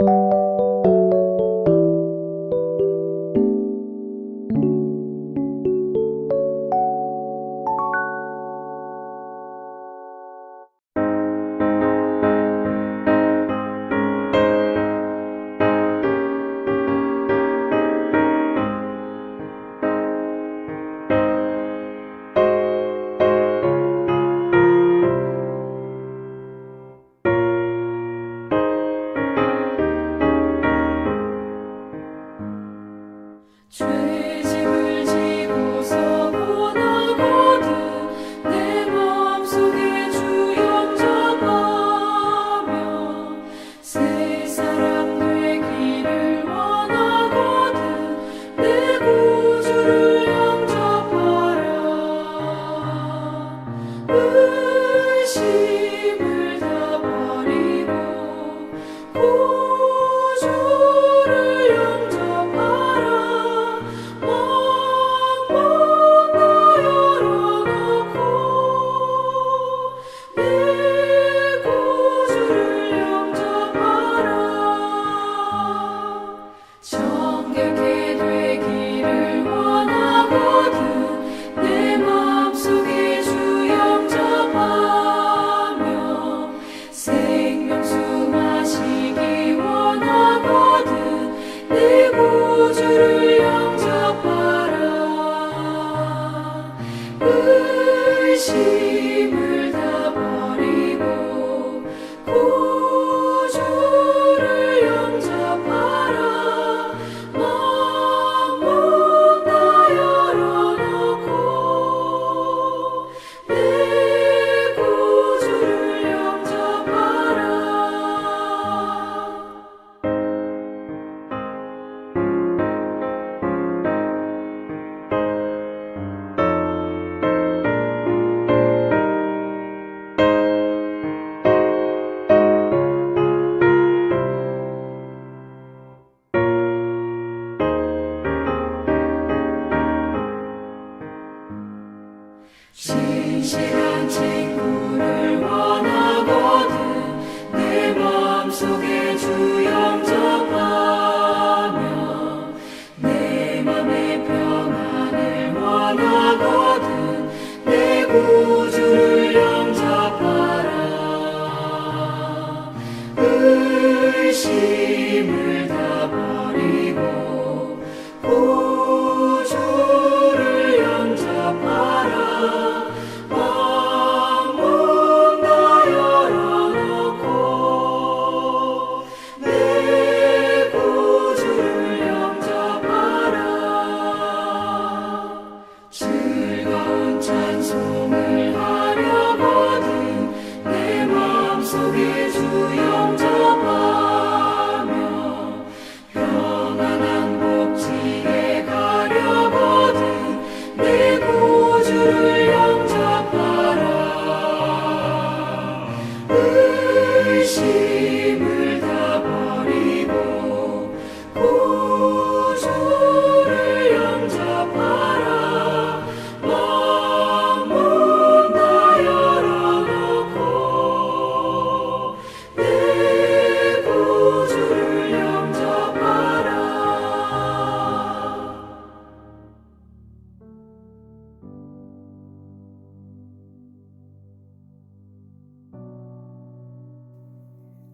죄 마음속에 주 영접하 마음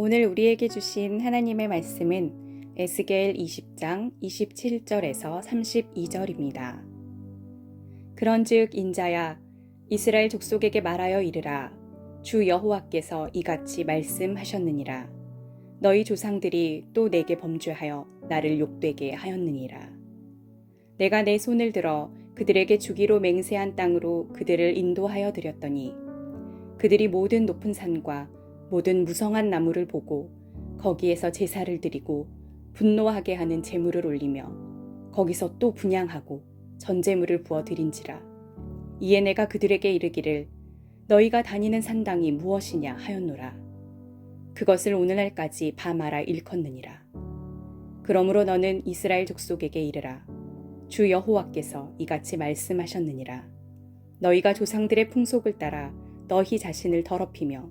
오늘 우리에게 주신 하나님의 말씀은 에스겔 20장 27절에서 32절입니다. 그런즉 인자야 이스라엘 족속에게 말하여 이르라. 주 여호와께서 이같이 말씀하셨느니라. 너희 조상들이 또 내게 범죄하여 나를 욕되게 하였느니라. 내가 내 손을 들어 그들에게 주기로 맹세한 땅으로 그들을 인도하여 드렸더니 그들이 모든 높은 산과 모든 무성한 나무를 보고 거기에서 제사를 드리고 분노하게 하는 제물을 올리며 거기서 또 분양하고 전제물을 부어 드린지라. 이에 내가 그들에게 이르기를 너희가 다니는 산당이 무엇이냐 하였노라. 그것을 오늘날까지 밤알아 일컫느니라. 그러므로 너는 이스라엘 족속에게 이르라. 주 여호와께서 이같이 말씀하셨느니라. 너희가 조상들의 풍속을 따라 너희 자신을 더럽히며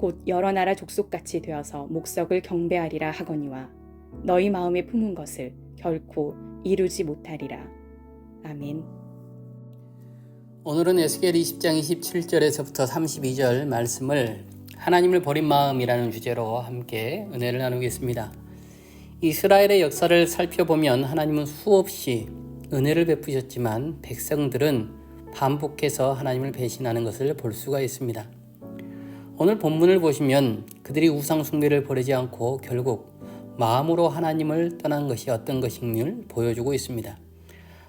곧 여러 나라 족속같이 되어서 목석을 경배하리라 하거니와 너희 마음에 품은 것을 결코 이루지 못하리라 아멘. 오늘은 에스겔 20장 27절에서부터 32절 말씀을 하나님을 버린 마음이라는 주제로 함께 은혜를 나누겠습니다. 이스라엘의 역사를 살펴보면 하나님은 수없이 은혜를 베푸셨지만 백성들은 반복해서 하나님을 배신하는 것을 볼 수가 있습니다. 오늘 본문을 보시면 그들이 우상 숭배를 버리지 않고 결국 마음으로 하나님을 떠난 것이 어떤 것인지를 보여주고 있습니다.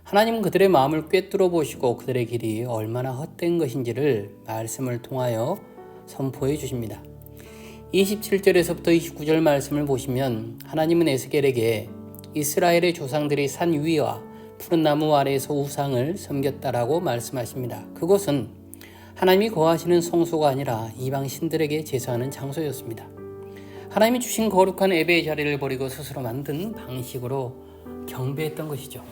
하나님은 그들의 마음을 꿰뚫어 보시고 그들의 길이 얼마나 헛된 것인지를 말씀을 통하여 선포해 주십니다. 27절에서부터 29절 말씀을 보시면 하나님은 에스겔에게 이스라엘의 조상들이 산 위와 푸른 나무 아래에서 우상을 섬겼다라고 말씀하십니다. 그곳은 하나님이 거하시는 성소가 아니라 이방 신들에게 제사하는 장소였습니다. 하나님이 주신 거룩한 예배의 자리를 버리고 스스로 만든 방식으로 경배했던 것이죠.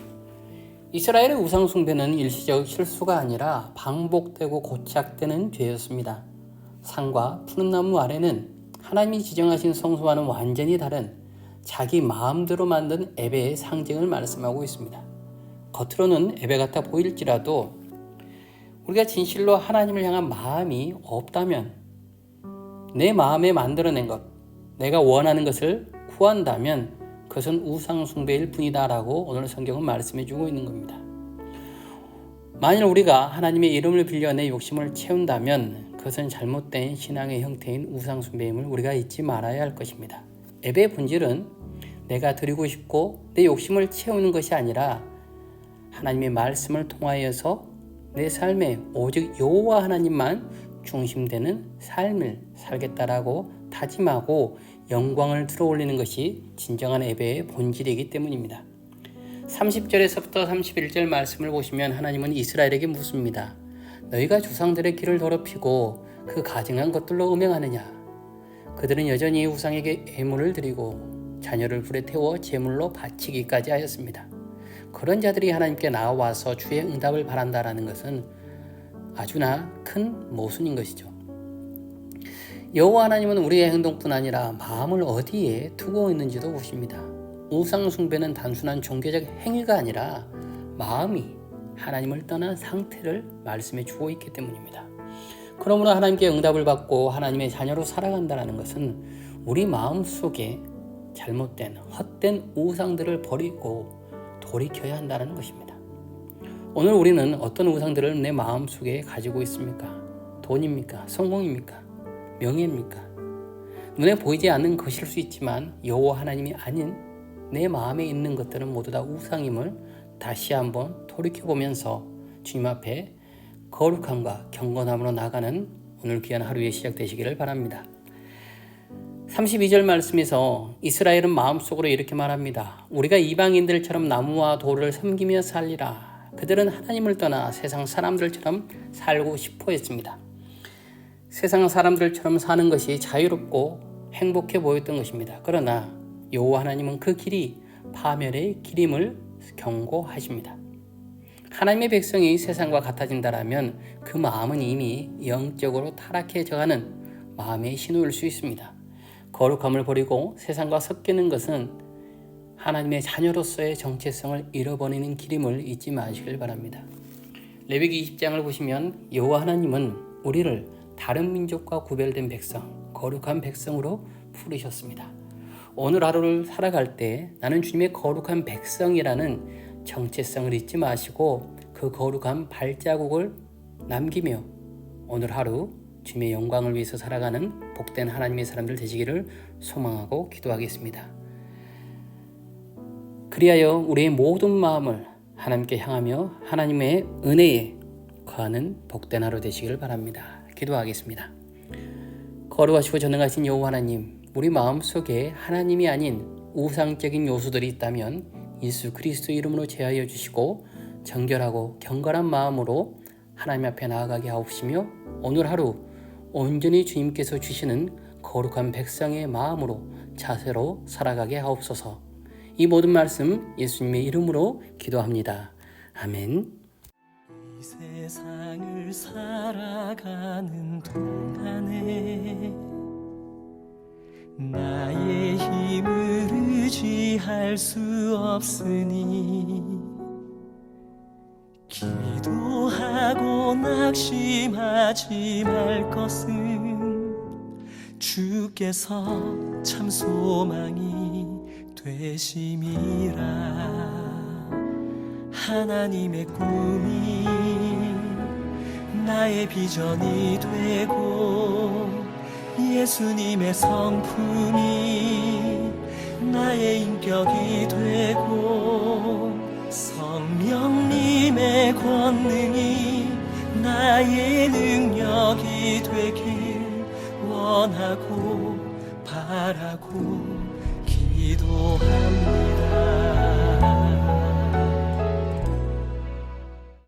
이스라엘의 우상 숭배는 일시적 실수가 아니라 반복되고 고착되는 죄였습니다. 산과 푸른 나무 아래는 하나님이 지정하신 성소와는 완전히 다른 자기 마음대로 만든 예배의 상징을 말씀하고 있습니다. 겉으로는 예배 같아 보일지라도 우리가 진실로 하나님을 향한 마음이 없다면 내 마음에 만들어낸 것, 내가 원하는 것을 구한다면 그것은 우상 숭배일 뿐이다라고 오늘 성경은 말씀해 주고 있는 겁니다. 만일 우리가 하나님의 이름을 빌려 내 욕심을 채운다면 그것은 잘못된 신앙의 형태인 우상 숭배임을 우리가 잊지 말아야 할 것입니다. 예배의 본질은 내가 드리고 싶고 내 욕심을 채우는 것이 아니라 하나님의 말씀을 통하여서 내 삶에 오직 여호와 하나님만 중심되는 삶을 살겠다라고 다짐하고 영광을 들어올리는 것이 진정한 예배의 본질이기 때문입니다. 30절에서부터 31절 말씀을 보시면 하나님은 이스라엘에게 묻습니다. 너희가 조상들의 길을 더럽히고 그 가증한 것들로 음행하느냐? 그들은 여전히 우상에게 예물을 드리고 자녀를 불에 태워 제물로 바치기까지 하였습니다. 그런 자들이 하나님께 나와서 주의 응답을 바란다라는 것은 아주나 큰 모순인 것이죠. 여호와 하나님은 우리의 행동뿐 아니라 마음을 어디에 두고 있는지도 보십니다. 우상 숭배는 단순한 종교적 행위가 아니라 마음이 하나님을 떠난 상태를 말씀해 주고 있기 때문입니다. 그러므로 하나님께 응답을 받고 하나님의 자녀로 살아간다는 것은 우리 마음 속에 잘못된 헛된 우상들을 버리고 돌이켜야 한다는 것입니다. 오늘 우리는 어떤 우상들을 내 마음 속에 가지고 있습니까? 돈입니까? 성공입니까? 명예입니까? 눈에 보이지 않는 것일 수 있지만 여호와 하나님이 아닌 내 마음에 있는 것들은 모두 다 우상임을 다시 한번 돌이켜 보면서 주님 앞에 거룩함과 경건함으로 나가는 오늘 귀한 하루의 시작 되시기를 바랍니다. 32절 말씀에서 이스라엘은 마음속으로 이렇게 말합니다. 우리가 이방인들처럼 나무와 돌을 섬기며 살리라. 그들은 하나님을 떠나 세상 사람들처럼 살고 싶어 했습니다. 세상 사람들처럼 사는 것이 자유롭고 행복해 보였던 것입니다. 그러나 여호와 하나님은 그 길이 파멸의 길임을 경고하십니다. 하나님의 백성이 세상과 같아진다라면 그 마음은 이미 영적으로 타락해져가는 마음의 신호일 수 있습니다. 거룩함을 버리고 세상과 섞이는 것은 하나님의 자녀로서의 정체성을 잃어버리는 길임을 잊지 마시길 바랍니다. 레위기 20장을 보시면 여호와 하나님은 우리를 다른 민족과 구별된 백성, 거룩한 백성으로 부르셨습니다. 오늘 하루를 살아갈 때 나는 주님의 거룩한 백성이라는 정체성을 잊지 마시고 그 거룩한 발자국을 남기며 오늘 하루 주님의 영광을 위해서 살아가는 복된 하나님의 사람들 되시기를 소망하고 기도하겠습니다. 그리하여 우리의 모든 마음을 하나님께 향하며 하나님의 은혜에 거하는 복된 하루 되시기를 바랍니다. 기도하겠습니다. 거룩하시고 전능하신 여호와 하나님, 우리 마음 속에 하나님이 아닌 우상적인 요소들이 있다면 예수 그리스도 이름으로 제하여 주시고 정결하고 경건한 마음으로 하나님 앞에 나아가게 하옵시며 오늘 하루 온전히 주님께서 주시는 거룩한 백성의 마음으로 자세로 살아가게 하옵소서. 이 모든 말씀 예수님의 이름으로 기도합니다. 아멘. 이 세상을 살아가는 동안에 나의 힘을 의지할 수 없으니 기도하고 낙심하지 말 것은 주께서 참 소망이 되심이라. 하나님의 꿈이 나의 비전이 되고 예수님의 성품이 나의 인격이 되고 성령님의 권능이 나의 능력이 되길 원하고 바라고 기도하